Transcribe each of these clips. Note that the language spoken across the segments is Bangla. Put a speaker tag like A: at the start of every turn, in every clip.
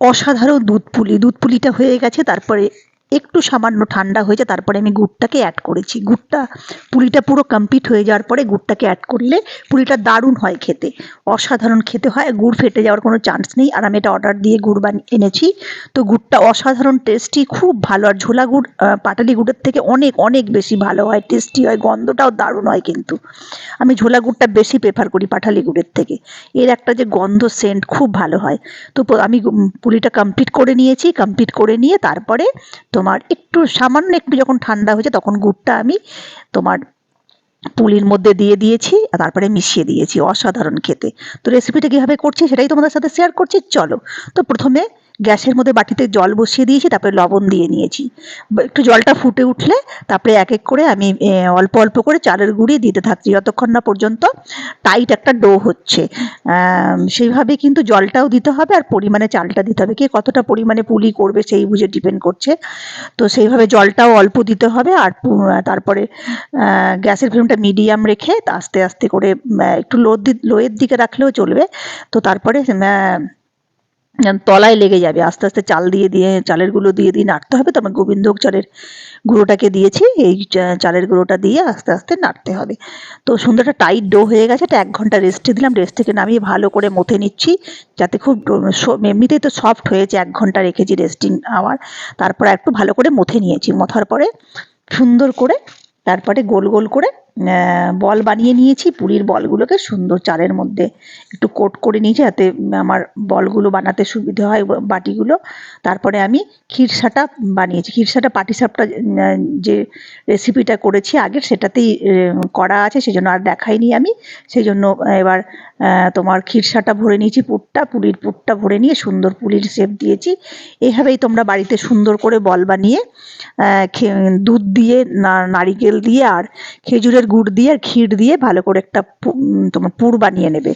A: অসাধারণ দুধ পুলি। দুধ পুলিটা হয়ে গেছে তারপরে একটু সামান্য ঠান্ডা হয়েছে তারপরে আমি গুড়টাকে অ্যাড করেছি। গুড়টা পুলিটা পুরো কমপ্লিট হয়ে যাওয়ার পরে গুড়টাকে অ্যাড করলে পুলিটা দারুণ হয় খেতে। অসাধারণ খেতে হয়, গুড় ফেটে যাওয়ার কোনো চান্স নেই। আর আমি এটা অর্ডার দিয়ে গুড় বানিয়ে এনেছি। তো গুড়টা অসাধারণ টেস্টি খুব ভালো। আর ঝোলা গুড় পাটালি গুড়ের থেকে অনেক অনেক বেশি ভালো হয় টেস্টি হয়, গন্ধটাও দারুণ হয় কিন্তু। আমি ঝোলা গুড়টা বেশি প্রেফার করি পাটালি গুড়ের থেকে। এর একটা যে গন্ধ সেন্ট খুব ভালো হয়। তো আমি পুলিটা কমপ্লিট করে নিয়েছি কমপ্লিট করে নিয়ে তারপরে তোমার একটু সামান্য একটু যখন ঠান্ডা হয়েছে তখন গুড়টা আমি তোমার পুলির মধ্যে দিয়ে দিয়েছি আর তারপরে মিশিয়ে দিয়েছি অসাধারণ খেতে। তো রেসিপিটা কীভাবে করছি সেটাই তোমাদের সাথে শেয়ার করছি, চলো। তো প্রথমে গ্যাসের মধ্যে বাটিতে জল বসিয়ে দিয়েছি, তারপরে লবণ দিয়ে নিয়েছি। একটু জলটা ফুটে উঠলে তারপরে এক এক করে আমি অল্প অল্প করে চালের গুঁড়ি দিতে থাকছি। যতক্ষণ না পর্যন্ত টাইট একটা ডো হচ্ছে। সেইভাবে কিন্তু জলটাও দিতে হবে আর পরিমাণে চালটা দিতে হবে। কে কতটা পরিমাণে পুলি করবে সেই বুঝে ডিপেন্ড করছে। তো সেইভাবে জলটাও অল্প দিতে হবে আর তারপরে গ্যাসের ফ্লেমটা মিডিয়াম রেখে আস্তে আস্তে করে একটু লো লোয়ের দিকে রাখলেও চলবে। তো তারপরে তলায় লেগে যাবে। আস্তে আস্তে চাল দিয়ে দিয়ে, চালের গুঁড়ো দিয়ে দিয়ে নাড়তে হবে। তারপর গোবিন্দভোগ চালের গুঁড়োটাকে দিয়েছি। এই চালের গুঁড়োটা দিয়ে আস্তে আস্তে নাড়তে হবে। তো সুন্দর একটা টাইট ডো হয়ে গেছে। এটা এক ঘণ্টা রেস্টে দিলাম। রেস্ট থেকে নামিয়ে ভালো করে মথে নিচ্ছি। যাতে খুব এমনিতেই তো সফট হয়েছে। এক ঘণ্টা রেখেছি রেস্টিং আওয়ার তারপর একটু ভালো করে মথে নিয়েছি। মথার পরে সুন্দর করে, তারপরে গোল গোল করে বল বানিয়ে নিয়েছি, পুরীর বলগুলোকে সুন্দর চালের মধ্যে একটু কোট করে নিয়েছি যাতে আমার বলগুলো বানাতে সুবিধে হয় বাটিগুলো। তারপরে আমি খিরসাটা বানিয়েছি। ক্ষীরসাটা পাটিসাপটা যে রেসিপিটা করেছি আগের সেটাতেই করা আছে সেই জন্য আর দেখাইনি আমি। সেই জন্য এবার তোমার ক্ষীরসাটা ভরে নিয়েছি পুরটা পুলির পুরটা ভরে নিয়ে সুন্দর পুলির শেপ দিয়েছি। এইভাবেই তোমরা বাড়িতে সুন্দর করে বল বানিয়ে দুধ দিয়ে নারিকেল দিয়ে আর খেজুরের গুড় দিয়ে আর ক্ষীর দিয়ে ভালো করে একটা তোমার পুর বানিয়ে নেবে।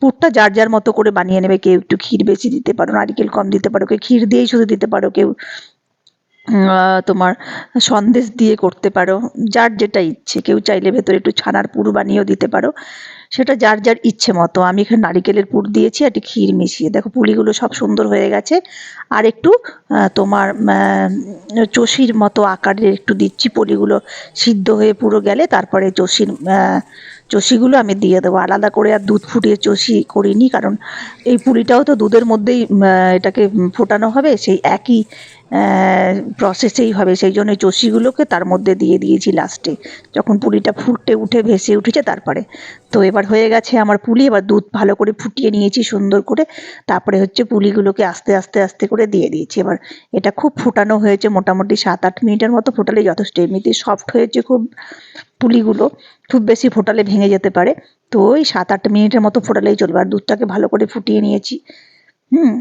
A: পুরটা যার যার মতো করে বানিয়ে নেবে, কেউ একটু ক্ষীর বেশি দিতে পারো, নারিকেল কম দিতে পারো, কেউ ক্ষীর দিয়েই শুধু দিতে পারো, কেউ তোমার সন্দেশ দিয়ে করতে পারো, যার যেটা ইচ্ছে, কেউ চাইলে ভেতরে একটু ছানার পুর বানিয়েও দিতে পারো। সেটা যার যার ইচ্ছে মতো। আমি এখানে নারিকেলের পুর দিয়েছি একটু ক্ষীর মিশিয়ে। দেখো পুলিগুলো সব সুন্দর হয়ে গেছে। আর একটু তোমার চষির মতো আকারের একটু দিচ্ছি। পুলিগুলো সিদ্ধ হয়ে পুরো গেলে তারপরে চষির চষিগুলো আমি দিয়ে দেবো। আলাদা করে আর দুধ ফুটিয়ে চষি করিনি, কারণ এই পুলিটাও তো দুধের মধ্যেই এটাকে ফোটানো হবে। সেই একই প্রসেসেই হবে। সেই জন্য চষিগুলোকে তার মধ্যে দিয়ে দিয়েছি লাস্টে। যখন পুলিটা ফুটে, উঠে, ভেসে উঠেছে, তারপরে তো এবার হয়ে গেছে আমার পুলি, এবার দুধ ভালো করে ফুটিয়ে নিয়েছি সুন্দর করে। তারপরে হচ্ছে পুলিগুলোকে আস্তে আস্তে আস্তে করে দিয়ে দিয়েছি। এবার এটা খুব ফুটানো হয়েছে মোটামুটি সাত আট মিনিটের মতো ফোটালে যথেষ্ট। এমনিতেই সফট হয়েছে খুব পুলিগুলো, খুব বেশি ফোটালে ভেঙে যেতে পারে। তো ওই সাত আট মিনিটের মতো ফোটালেই চলবে। আর দুধটাকে ভালো করে ফুটিয়ে নিয়েছি। হুম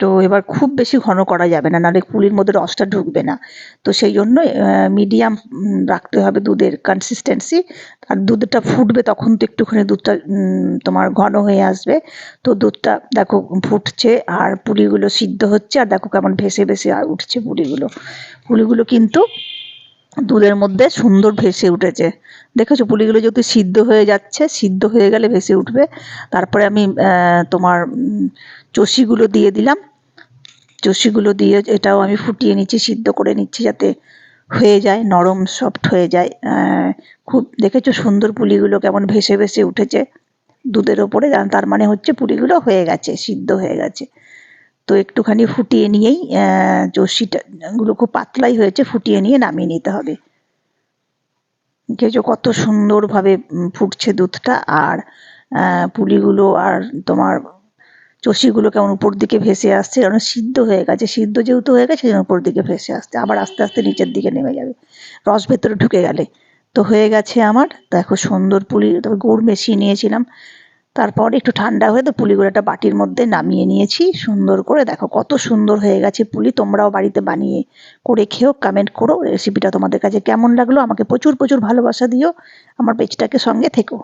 A: তো এবার খুব বেশি ঘন করা যাবে না, নাহলে পুলির মধ্যে রসটা ঢুকবে না। তো সেই জন্য মিডিয়াম রাখতে হবে দুধের কনসিস্টেন্সি আর দুধটা ফুটবে তখন তো একটুখানি দুধটা তোমার ঘন হয়ে আসবে। তো দুধটা দেখো ফুটছে, আর পুলিগুলো সিদ্ধ হচ্ছে, আর দেখো কেমন ভেসে ভেসে আর উঠছে পুলিগুলো। পুলিগুলো কিন্তু দুধের মধ্যে সুন্দর ভেসে উঠেছে। দেখেছ? পুলিগুলো যেহেতু সিদ্ধ হয়ে যাচ্ছে, সিদ্ধ হয়ে গেলে ভেসে উঠবে। তারপরে আমি তোমার চষিগুলো দিয়ে দিলাম। চষিগুলো দিয়ে এটাও আমি ফুটিয়ে নিচ্ছি সিদ্ধ করে নিচ্ছি যাতে হয়ে যায় নরম সফট হয়ে যায়। খুব দেখেছ সুন্দর পুলিগুলো কেমন ভেসে ভেসে উঠেছে দুধের ওপরে তার মানে হচ্ছে পুলিগুলো হয়ে গেছে সিদ্ধ হয়ে গেছে। তো একটুখানি ফুটিয়ে নিয়েই আহ, চষিটা গুলো খুব পাতলাই হয়েছে ফুটিয়ে নিয়ে নামিয়ে নিতে হবে। দেখেছ কত সুন্দরভাবে ফুটছে দুধটা আর পুলিগুলো আর তোমার চষিগুলো কেমন উপর দিকে ভেসে আসছে কারণ সিদ্ধ হয়ে গেছে। সিদ্ধ যেহেতু হয়ে গেছে, সেজন্য উপর দিকে ভেসে আসছে। আবার আস্তে আস্তে নিচের দিকে নেমে যাবে। রস ভেতরে ঢুকে গেলে। তো হয়ে গেছে আমার। দেখো সুন্দর পুলি, তারপর গুড় মেশিয়ে নিয়েছিলাম। তারপর একটু ঠান্ডা হয়ে তো পুলিগুলো একটা বাটির মধ্যে নামিয়ে নিয়েছি। সুন্দর করে দেখো কত সুন্দর হয়ে গেছে পুলি। তোমরাও বাড়িতে বানিয়ে করে খেও কমেন্ট করো। রেসিপিটা তোমাদের কাছে কেমন লাগল, আমাকে প্রচুর প্রচুর ভালোবাসা দিও। আমার পেজটাকে সঙ্গে থেকো।